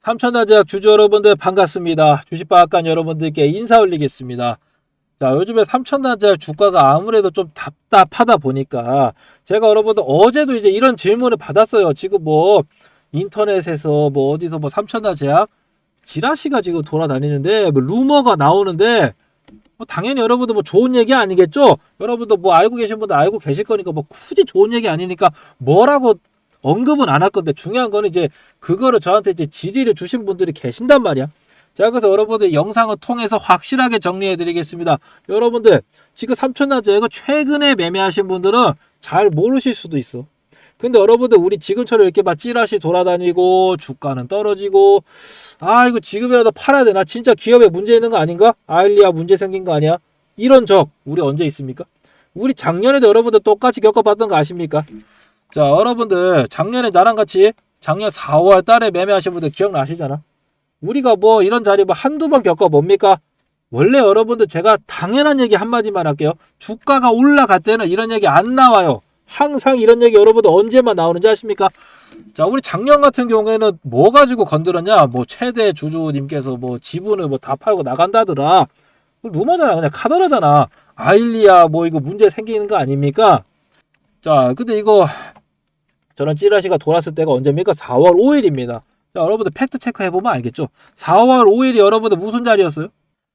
삼천하제약 주주 여러분들 반갑습니다. 주식방앗간 여러분들께 인사 올리겠습니다. 자, 요즘에 삼천하제약 주가가 아무래도 좀 답답하다 보니까 제가 여러분들 어제도 이제 이런 질문을 받았어요. 지금 뭐 인터넷에서 뭐 어디서 뭐 삼천하제약 지라시가 지금 돌아다니는데 뭐 루머가 나오는데 뭐 당연히 여러분들 뭐 좋은 얘기 아니겠죠? 여러분들 뭐 알고 계신 분들 알고 계실 거니까 뭐 굳이 좋은 얘기 아니니까 뭐라고 언급은 안 할 건데 중요한 거는 이제 그거를 저한테 이제 질의를 주신 분들이 계신단 말이야. 자, 그래서 여러분들 영상을 통해서 확실하게 정리해 드리겠습니다. 여러분들 지금 삼천나제가 최근에 매매하신 분들은 잘 모르실 수도 있어. 근데 여러분들 우리 지금처럼 이렇게 막 찌라시 돌아다니고 주가는 떨어지고 아 이거 지금이라도 팔아야 되나 진짜 기업에 문제 있는 거 아닌가 아일리아 문제 생긴 거 아니야 이런 적 우리 언제 있습니까 우리 작년에도 여러분들 똑같이 겪어봤던 거 아십니까 자 여러분들 작년에 나랑 같이 작년 4월 달에 매매하신 분들 기억나시잖아 우리가 뭐 이런 자리 뭐 한두 번 겪어 봅니까 원래 여러분들 제가 당연한 얘기 한마디만 할게요 주가가 올라갈 때는 이런 얘기 안 나와요 항상 이런 얘기 여러분들 언제만 나오는지 아십니까? 자, 우리 작년 같은 경우에는 뭐 가지고 건드렸냐? 뭐 최대 주주님께서 뭐 지분을 뭐 다 팔고 나간다더라. 루머잖아. 그냥 카더라잖아. 아일리아 뭐 이거 문제 생기는 거 아닙니까? 자, 근데 이거 저런 찌라시가 돌았을 때가 언제입니까? 4월 5일입니다. 자, 여러분들 팩트 체크 해보면 알겠죠? 4월 5일이 여러분들 무슨 자리였어요?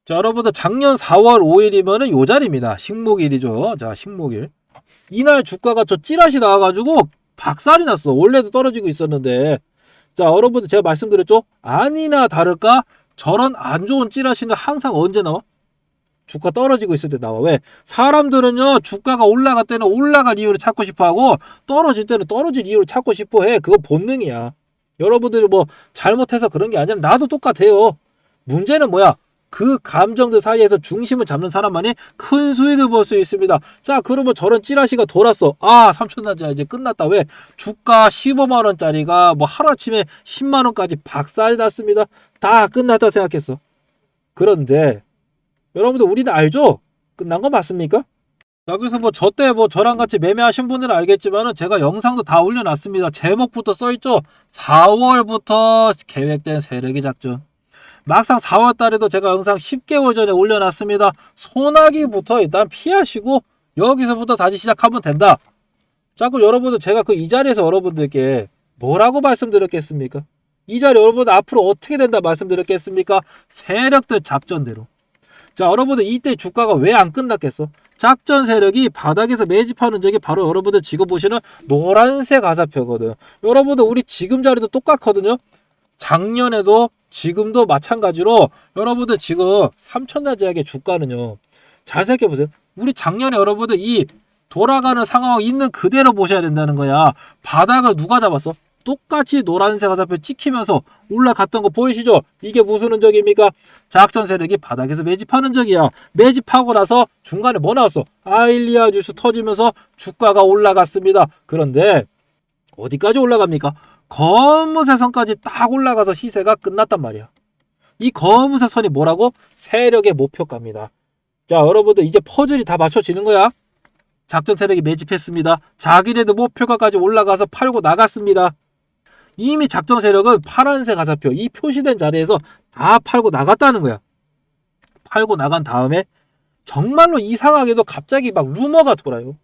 자, 여러분들 작년 4월 5일이면은 요 자리입니다. 식목일이죠. 자, 식목일. 이날 주가가 저 찌라시 나와가지고 박살이 났어. 원래도 떨어지고 있었는데. 자, 여러분들 제가 말씀드렸죠? 아니나 다를까? 저런 안 좋은 찌라시는 항상 언제 나와? 주가 떨어지고 있을 때 나와. 왜? 사람들은요, 주가가 올라갈 때는 올라갈 이유를 찾고 싶어 하고, 떨어질 때는 떨어질 이유를 찾고 싶어 해. 그건 본능이야. 여러분들이 뭐, 잘못해서 그런 게 아니라 나도 똑같아요. 문제는 뭐야? 그 감정들 사이에서 중심을 잡는 사람만이 큰 수익을 볼 수 있습니다. 자, 그러면 저런 찌라시가 돌았어. 아, 삼천나자 이제 끝났다. 왜? 주가 15만 원짜리가 뭐 하루아침에 10만 원까지 박살 났습니다. 다 끝났다 생각했어. 그런데 여러분들 우리는 알죠? 끝난 거 맞습니까? 자, 그래서 뭐 저때 뭐 저랑 같이 매매하신 분들은 알겠지만은 제가 영상도 다 올려놨습니다. 제목부터 써있죠? 4월부터 계획된 세력의 작전. 막상 4월 달에도 제가 영상 10개월 전에 올려놨습니다. 소나기부터 일단 피하시고 여기서부터 다시 시작하면 된다. 자, 그럼 여러분들 제가 그 이 자리에서 여러분들께 뭐라고 말씀드렸겠습니까? 이 자리 여러분들 앞으로 어떻게 된다 말씀드렸겠습니까? 세력들 작전대로. 자, 여러분들 이때 주가가 왜 안 끝났겠어? 작전 세력이 바닥에서 매집하는 적이 바로 여러분들 지금 보시는 노란색 가사표거든. 여러분들 우리 지금 자리도 똑같거든요. 작년에도 지금도 마찬가지로 여러분들 지금 삼천나제약의 주가는요. 잘 생각해 보세요. 우리 작년에 여러분들 이 돌아가는 상황 있는 그대로 보셔야 된다는 거야. 바닥을 누가 잡았어? 똑같이 노란색 화살표 찍히면서 올라갔던 거 보이시죠? 이게 무슨 흔적입니까? 작전 세력이 바닥에서 매집하는 적이야. 매집하고 나서 중간에 뭐 나왔어? 아일리아 주스 터지면서 주가가 올라갔습니다. 그런데 어디까지 올라갑니까? 검은색 선까지 딱 올라가서 시세가 끝났단 말이야. 이 검은색 선이 뭐라고? 세력의 목표가입니다. 자, 여러분들 이제 퍼즐이 다 맞춰지는 거야. 작전 세력이 매집했습니다. 자기네들 목표가까지 올라가서 팔고 나갔습니다. 이미 작전 세력은 파란색 가사표, 이 표시된 자리에서 다 팔고 나갔다는 거야. 팔고 나간 다음에 정말로 이상하게도 갑자기 막 루머가 돌아요.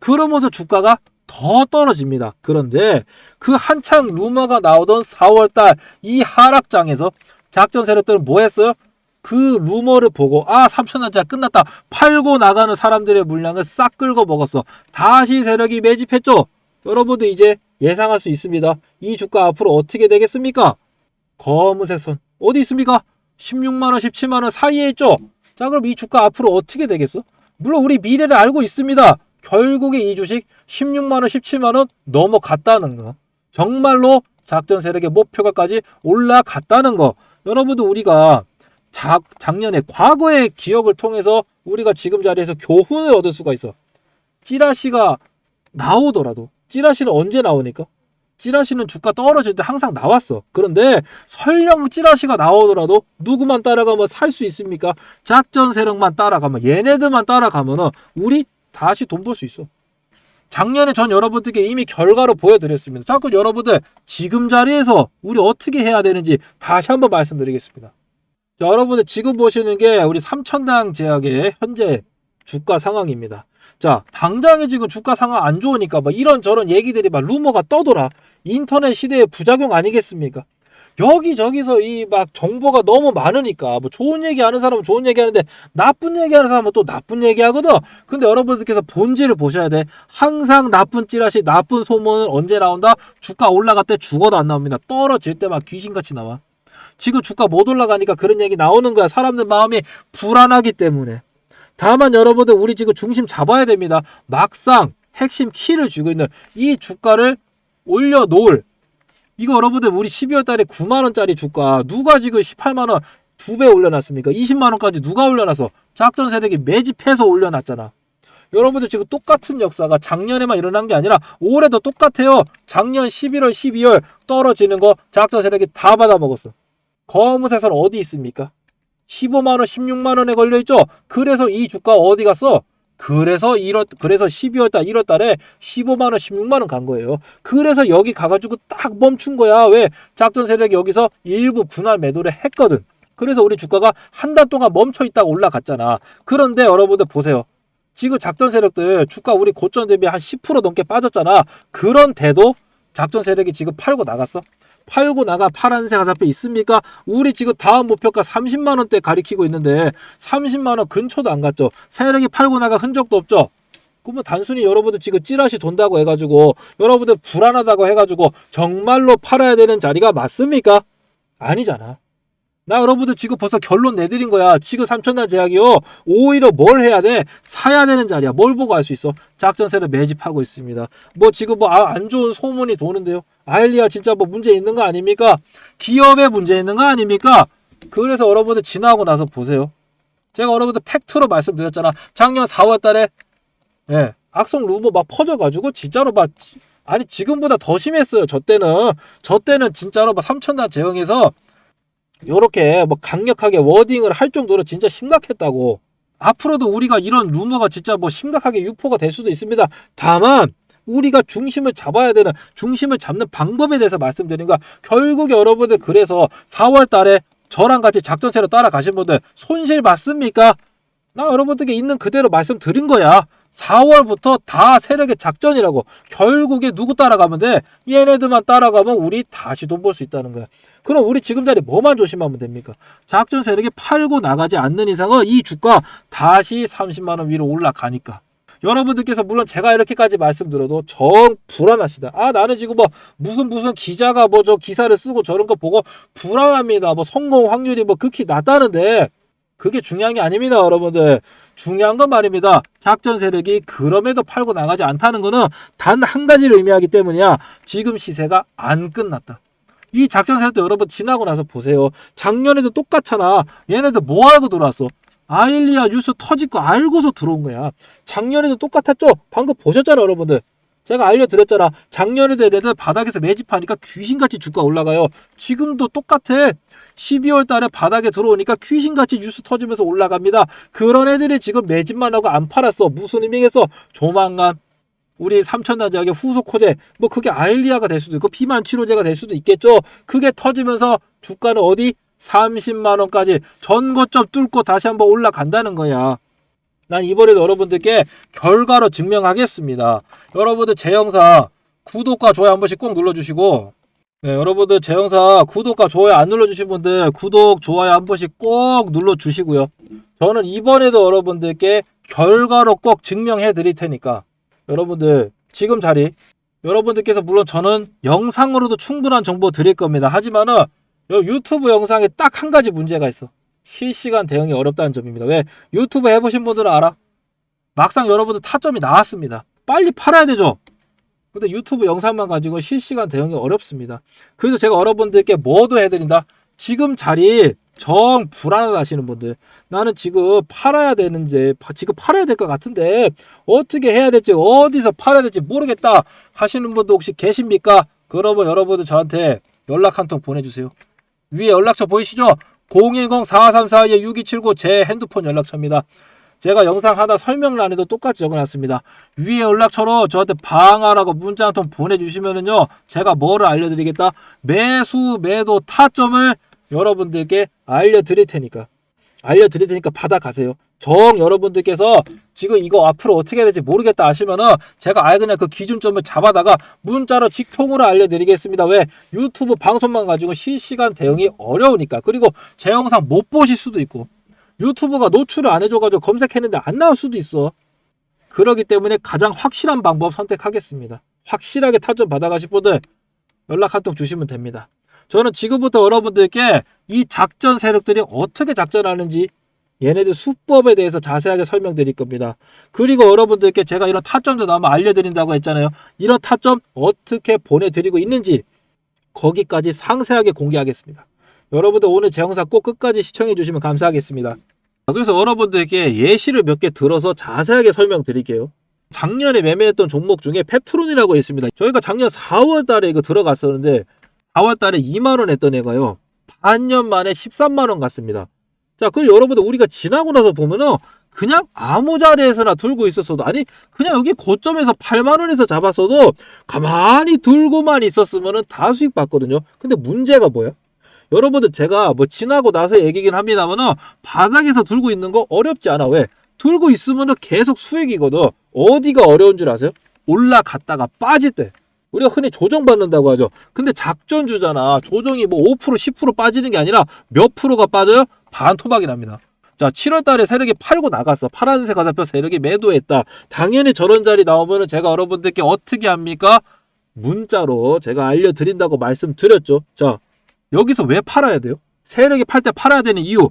그러면서 주가가 더 떨어집니다. 그런데 그 한창 루머가 나오던 4월달 이 하락장에서 작전 세력들은 뭐 했어요? 그 루머를 보고 아 3천원짜리 끝났다 팔고 나가는 사람들의 물량을 싹 끌고 먹었어 다시 세력이 매집했죠 여러분들 이제 예상할 수 있습니다. 이 주가 앞으로 어떻게 되겠습니까? 검은색 선 어디 있습니까? 16만원 17만원 사이에 있죠? 자 그럼 이 주가 앞으로 어떻게 되겠어? 물론 우리 미래를 알고 있습니다. 결국에 이 주식 16만원 17만원 넘어갔다는 거. 정말로 작전 세력의 목표가까지 올라갔다는 거. 여러분들 우리가 작, 작년에 과거의 기억을 통해서 우리가 지금 자리에서 교훈을 얻을 수가 있어. 찌라시가 나오더라도 찌라시는 언제 나오니까? 찌라시는 주가 떨어질 때 항상 나왔어. 그런데 설령 찌라시가 나오더라도 누구만 따라가면 살 수 있습니까? 작전 세력만 따라가면 얘네들만 따라가면은 우리 다시 돈 벌 수 있어. 작년에 전 여러분들께 이미 결과로 보여드렸습니다. 자꾸 여러분들 지금 자리에서 우리 어떻게 해야 되는지 다시 한번 말씀드리겠습니다. 자, 여러분들 지금 보시는 게 우리 삼천당 제약의 현재 주가 상황입니다. 자, 당장에 지금 주가 상황 안 좋으니까 막 이런저런 얘기들이 막 루머가 떠돌아. 인터넷 시대의 부작용 아니겠습니까? 여기저기서 이 막 정보가 너무 많으니까 뭐 좋은 얘기 하는 사람은 좋은 얘기 하는데 나쁜 얘기 하는 사람은 또 나쁜 얘기 하거든. 근데 여러분들께서 본질을 보셔야 돼. 항상 나쁜 찌라시, 나쁜 소문은 언제 나온다? 주가 올라갈 때 죽어도 안 나옵니다. 떨어질 때만 귀신같이 나와. 지금 주가 못 올라가니까 그런 얘기 나오는 거야. 사람들 마음이 불안하기 때문에. 다만 여러분들 우리 지금 중심 잡아야 됩니다. 막상 핵심 키를 쥐고 있는 이 주가를 올려놓을 이거 여러분들 우리 12월 달에 9만 원짜리 주가 누가 지금 18만 원 두 배 올려놨습니까? 20만 원까지 누가 올려놔서 작전 세력이 매집해서 올려놨잖아. 여러분들 지금 똑같은 역사가 작년에만 일어난 게 아니라 올해도 똑같아요. 작년 11월, 12월 떨어지는 거 작전 세력이 다 받아먹었어. 거무새선 어디 있습니까? 15만 원, 16만 원에 걸려 있죠. 그래서 이 주가 어디 갔어? 그래서 1월 그래서 12월 달 1월 달에 15만 원, 16만 원 간 거예요. 그래서 여기 가 가지고 딱 멈춘 거야. 왜? 작전 세력이 여기서 일부 분할 매도를 했거든. 그래서 우리 주가가 한 달 동안 멈춰 있다가 올라갔잖아. 그런데 여러분들 보세요. 지금 작전 세력들 주가 우리 고점 대비 한 10% 넘게 빠졌잖아. 그런데도 작전 세력이 지금 팔고 나갔어? 팔고 나가 파란색 화살표 있습니까? 우리 지금 다음 목표가 30만 원대 가리키고 있는데 30만 원 근처도 안 갔죠. 세력이 팔고 나가 흔적도 없죠. 그러면 단순히 여러분들 지금 찌라시 돈다고 해가지고 여러분들 불안하다고 해가지고 정말로 팔아야 되는 자리가 맞습니까? 아니잖아. 나 여러분들 지금 벌써 결론 내드린 거야. 지금 3천단 제약이요. 오히려 뭘 해야 돼? 사야 되는 자리야. 뭘 보고 알 수 있어? 작전세를 매집하고 있습니다. 뭐 지금 뭐 안 좋은 소문이 도는데요. 아일리아 진짜 뭐 문제 있는 거 아닙니까? 기업에 문제 있는 거 아닙니까? 그래서 여러분들 지나고 나서 보세요. 제가 여러분들 팩트로 말씀드렸잖아. 작년 4월 달에 예, 악성 루머 막 퍼져가지고 진짜로 막 지- 아니 지금보다 더 심했어요. 저 때는 저 때는 진짜로 막 3천단 제형에서 요렇게 뭐 강력하게 워딩을 할 정도로 진짜 심각했다고. 앞으로도 우리가 이런 루머가 진짜 뭐 심각하게 유포가 될 수도 있습니다. 다만 우리가 중심을 잡아야 되는 중심을 잡는 방법에 대해서 말씀드린 거야. 결국 여러분들 그래서 4월 달에 저랑 같이 작전체로 따라가신 분들 손실 봤습니까? 나 여러분들께 있는 그대로 말씀드린 거야. 4월부터 다 세력의 작전이라고. 결국에 누구 따라가면 돼? 얘네들만 따라가면 우리 다시 돈 벌 수 있다는 거야. 그럼 우리 지금 자리 뭐만 조심하면 됩니까? 작전 세력이 팔고 나가지 않는 이상은 이 주가 다시 30만 원 위로 올라가니까. 여러분들께서 물론 제가 이렇게까지 말씀드려도 정 불안하시다. 아 나는 지금 뭐 무슨 무슨 기자가 뭐 저 기사를 쓰고 저런 거 보고 불안합니다. 뭐 성공 확률이 뭐 극히 낮다는데 그게 중요한 게 아닙니다, 여러분들. 중요한 건 말입니다. 작전 세력이 그럼에도 팔고 나가지 않다는 거는 단 한 가지를 의미하기 때문이야. 지금 시세가 안 끝났다. 이 작전 세력도 여러분 지나고 나서 보세요. 작년에도 똑같잖아. 얘네들 뭐 알고 들어왔어? 아일리아 뉴스 터질 거 알고서 들어온 거야. 작년에도 똑같았죠? 방금 보셨잖아, 여러분들. 제가 알려드렸잖아. 작년에도 얘네들 바닥에서 매집하니까 귀신같이 주가 올라가요. 지금도 똑같아. 12월 달에 바닥에 들어오니까 귀신같이 뉴스 터지면서 올라갑니다. 그런 애들이 지금 매집만 하고 안 팔았어. 무슨 의미겠어? 조만간 우리 삼천단지하게 후속 호재 뭐 그게 아일리아가 될 수도 있고 비만 치료제가 될 수도 있겠죠. 그게 터지면서 주가는 어디 30만 원까지 전고점 뚫고 다시 한번 올라간다는 거야. 난 이번에도 여러분들께 결과로 증명하겠습니다. 여러분들 제 영상 구독과 좋아요 한 번씩 꼭 눌러주시고 네, 여러분들 제 영상 구독과 좋아요 안 눌러주신 분들 구독, 좋아요 한 번씩 꼭 눌러주시고요. 저는 이번에도 여러분들께 결과로 꼭 증명해 드릴 테니까 여러분들 지금 자리 여러분들께서 물론 저는 영상으로도 충분한 정보 드릴 겁니다. 하지만은 요 유튜브 영상에 딱 한 가지 문제가 있어. 실시간 대응이 어렵다는 점입니다. 왜? 유튜브 해보신 분들은 알아. 막상 여러분들 타점이 나왔습니다. 빨리 팔아야 되죠. 근데 유튜브 영상만 가지고 실시간 대응이 어렵습니다. 그래서 제가 여러분들께 뭐도 해드린다. 지금 자리 정 불안하시는 분들 나는 지금 팔아야 되는지 파- 지금 팔아야 될 것 같은데 어떻게 해야 될지 어디서 팔아야 될지 모르겠다 하시는 분도 혹시 계십니까? 그러면 여러분들 저한테 연락 한 통 보내주세요. 위에 연락처 보이시죠? 010-4434-6279 제 핸드폰 연락처입니다. 제가 영상 하나 설명란에도 똑같이 적어놨습니다. 위에 연락처로 저한테 방하라고 문자 한 통 보내주시면은요, 제가 뭐를 알려드리겠다? 매수, 매도, 타점을 여러분들께 알려드릴 테니까. 알려드릴 테니까 받아가세요. 정 여러분들께서 지금 이거 앞으로 어떻게 해야 될지 모르겠다 하시면은 제가 아예 그냥 그 기준점을 잡아다가 문자로 직통으로 알려드리겠습니다. 왜? 유튜브 방송만 가지고 실시간 대응이 어려우니까. 그리고 제 영상 못 보실 수도 있고 유튜브가 노출을 안 해줘가지고 검색했는데 안 나올 수도 있어. 그러기 때문에 가장 확실한 방법 선택하겠습니다. 확실하게 타점 받아가실 분들 연락 한 통 주시면 됩니다. 저는 지금부터 여러분들께 이 작전 세력들이 어떻게 작전하는지 얘네들 수법에 대해서 자세하게 설명드릴 겁니다. 그리고 여러분들께 제가 이런 타점도 나오면 알려드린다고 했잖아요. 이런 타점 어떻게 보내드리고 있는지 거기까지 상세하게 공개하겠습니다. 여러분들 오늘 제 영상 꼭 끝까지 시청해 주시면 감사하겠습니다. 그래서 여러분들께 예시를 몇 개 들어서 자세하게 설명드릴게요. 작년에 매매했던 종목 중에 펩트론이라고 있습니다. 저희가 작년 4월 달에 이거 들어갔었는데 4월 달에 2만 원 했던 애가요. 반년 만에 13만 원 갔습니다. 자, 그 여러분들 우리가 지나고 나서 보면은 그냥 아무 자리에서나 들고 있었어도 아니 그냥 여기 고점에서 8만 원에서 잡았어도 가만히 들고만 있었으면은 다 수익 받거든요. 근데 문제가 뭐야? 여러분들 제가 뭐 지나고 나서 얘기긴 합니다만은 바닥에서 들고 있는 거 어렵지 않아. 왜? 들고 있으면은 계속 수익이거든. 어디가 어려운 줄 아세요? 올라갔다가 빠질 때. 우리가 흔히 조정받는다고 하죠. 근데 작전주잖아. 조정이 뭐 5% 10% 빠지는 게 아니라 몇 프로가 빠져요? 반 토막이 납니다. 자, 7월 달에 세력이 팔고 나갔어. 파란색 화살표 세력이 매도했다. 당연히 저런 자리 나오면은 제가 여러분들께 어떻게 합니까? 문자로 제가 알려드린다고 말씀드렸죠. 자, 여기서 왜 팔아야 돼요? 세력이 팔 때 팔아야 되는 이유.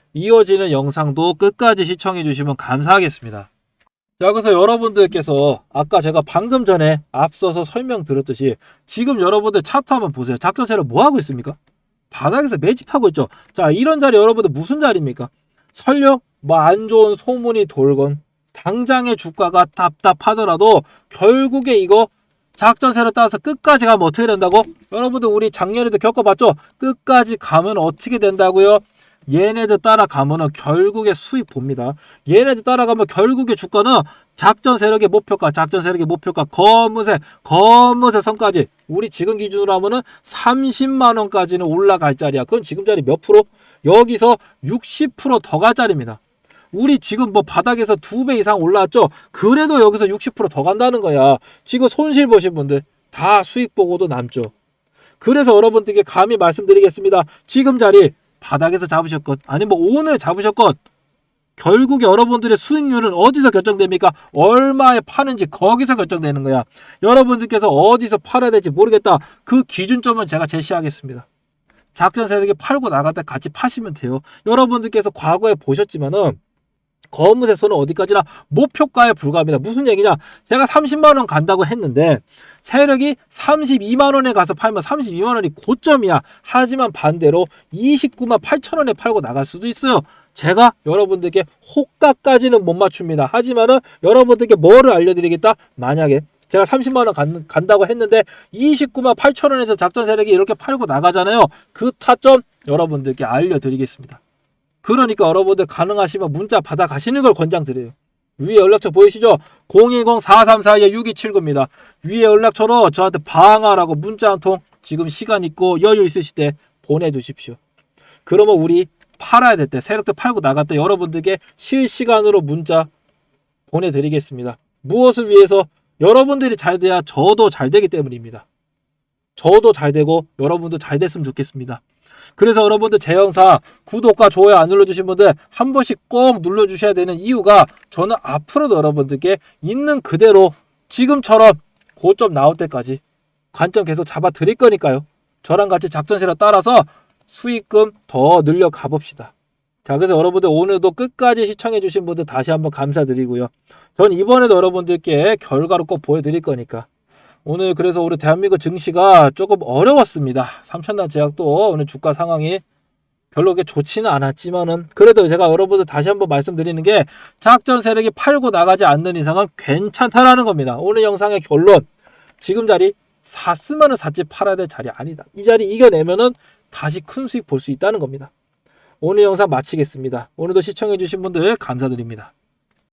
이어지는 영상도 끝까지 시청해 주시면 감사하겠습니다. 자, 그래서 여러분들께서 아까 제가 방금 전에 앞서서 설명드렸듯이 지금 여러분들 차트 한번 보세요. 작전세를 뭐 하고 있습니까? 바닥에서 매집하고 있죠. 자, 이런 자리 여러분들 무슨 자리입니까? 설령 뭐 안 좋은 소문이 돌건 당장의 주가가 답답하더라도 결국에 이거 작전세를 따라서 끝까지 가면 어떻게 된다고? 여러분들 우리 작년에도 겪어봤죠? 끝까지 가면 어떻게 된다고요? 얘네들 따라가면은 결국에 수익 봅니다. 얘네들 따라가면 결국에 주가는 작전 세력의 목표가, 작전 세력의 목표가 검은색, 검은색 선까지 우리 지금 기준으로 하면은 30만 원까지는 올라갈 자리야. 그건 지금 자리 몇 프로? 여기서 60%더 갈 자리입니다. 우리 지금 뭐 바닥에서 두 배 이상 올라왔죠? 그래도 여기서 60%더 간다는 거야. 지금 손실 보신 분들 다 수익 보고도 남죠. 그래서 여러분들께 감히 말씀드리겠습니다. 지금 자리 바닥에서 잡으셨건 아니면 뭐 오늘 잡으셨건 결국 여러분들의 수익률은 어디서 결정됩니까? 얼마에 파는지 거기서 결정되는 거야. 여러분들께서 어디서 팔아야 될지 모르겠다. 그 기준점은 제가 제시하겠습니다. 작전 세력이 팔고 나갈 때 같이 파시면 돼요. 여러분들께서 과거에 보셨지만은 검은색 선은 어디까지나 목표가에 불과합니다. 무슨 얘기냐? 제가 30만 원 간다고 했는데 세력이 32만 원에 가서 팔면 32만 원이 고점이야. 하지만 반대로 29만 8천 원에 팔고 나갈 수도 있어요. 제가 여러분들께 호가까지는 못 맞춥니다. 하지만은 여러분들께 뭐를 알려드리겠다? 만약에 제가 30만 원 간, 간다고 했는데 29만 8천 원에서 작전 세력이 이렇게 팔고 나가잖아요. 그 타점 여러분들께 알려드리겠습니다. 그러니까 여러분들 가능하시면 문자 받아 가시는 걸 권장드려요. 위에 연락처 보이시죠? 010-4342-6279입니다. 위에 연락처로 저한테 방하라고 문자 한 통 지금 시간 있고 여유 있으실 때 보내주십시오. 그러면 우리 팔아야 될 때, 세력들 팔고 때 여러분들께 실시간으로 문자 보내드리겠습니다. 무엇을 위해서? 여러분들이 잘 돼야 저도 잘 되기 때문입니다. 저도 잘 되고 여러분도 잘 됐으면 좋겠습니다. 그래서 여러분들 제 영상 구독과 좋아요 안 눌러주신 분들 한 번씩 꼭 눌러주셔야 되는 이유가 저는 앞으로도 여러분들께 있는 그대로 지금처럼 고점 나올 때까지 관점 계속 잡아 드릴 거니까요. 저랑 같이 작전세를 따라서 수익금 더 늘려 가봅시다. 자, 그래서 여러분들 오늘도 끝까지 시청해주신 분들 다시 한번 감사드리고요. 전 이번에도 여러분들께 결과를 꼭 보여드릴 거니까. 오늘 그래서 우리 대한민국 증시가 조금 어려웠습니다. 삼천단 제약도 오늘 주가 상황이 별로 그렇게 좋지는 않았지만은 그래도 제가 여러분들 다시 한번 말씀드리는 게 작전 세력이 팔고 나가지 않는 이상은 괜찮다라는 겁니다. 오늘 영상의 결론 지금 자리 샀으면은 샀지 팔아야 될 자리 아니다. 이 자리 이겨내면은 다시 큰 수익 볼 수 있다는 겁니다. 오늘 영상 마치겠습니다. 오늘도 시청해주신 분들 감사드립니다.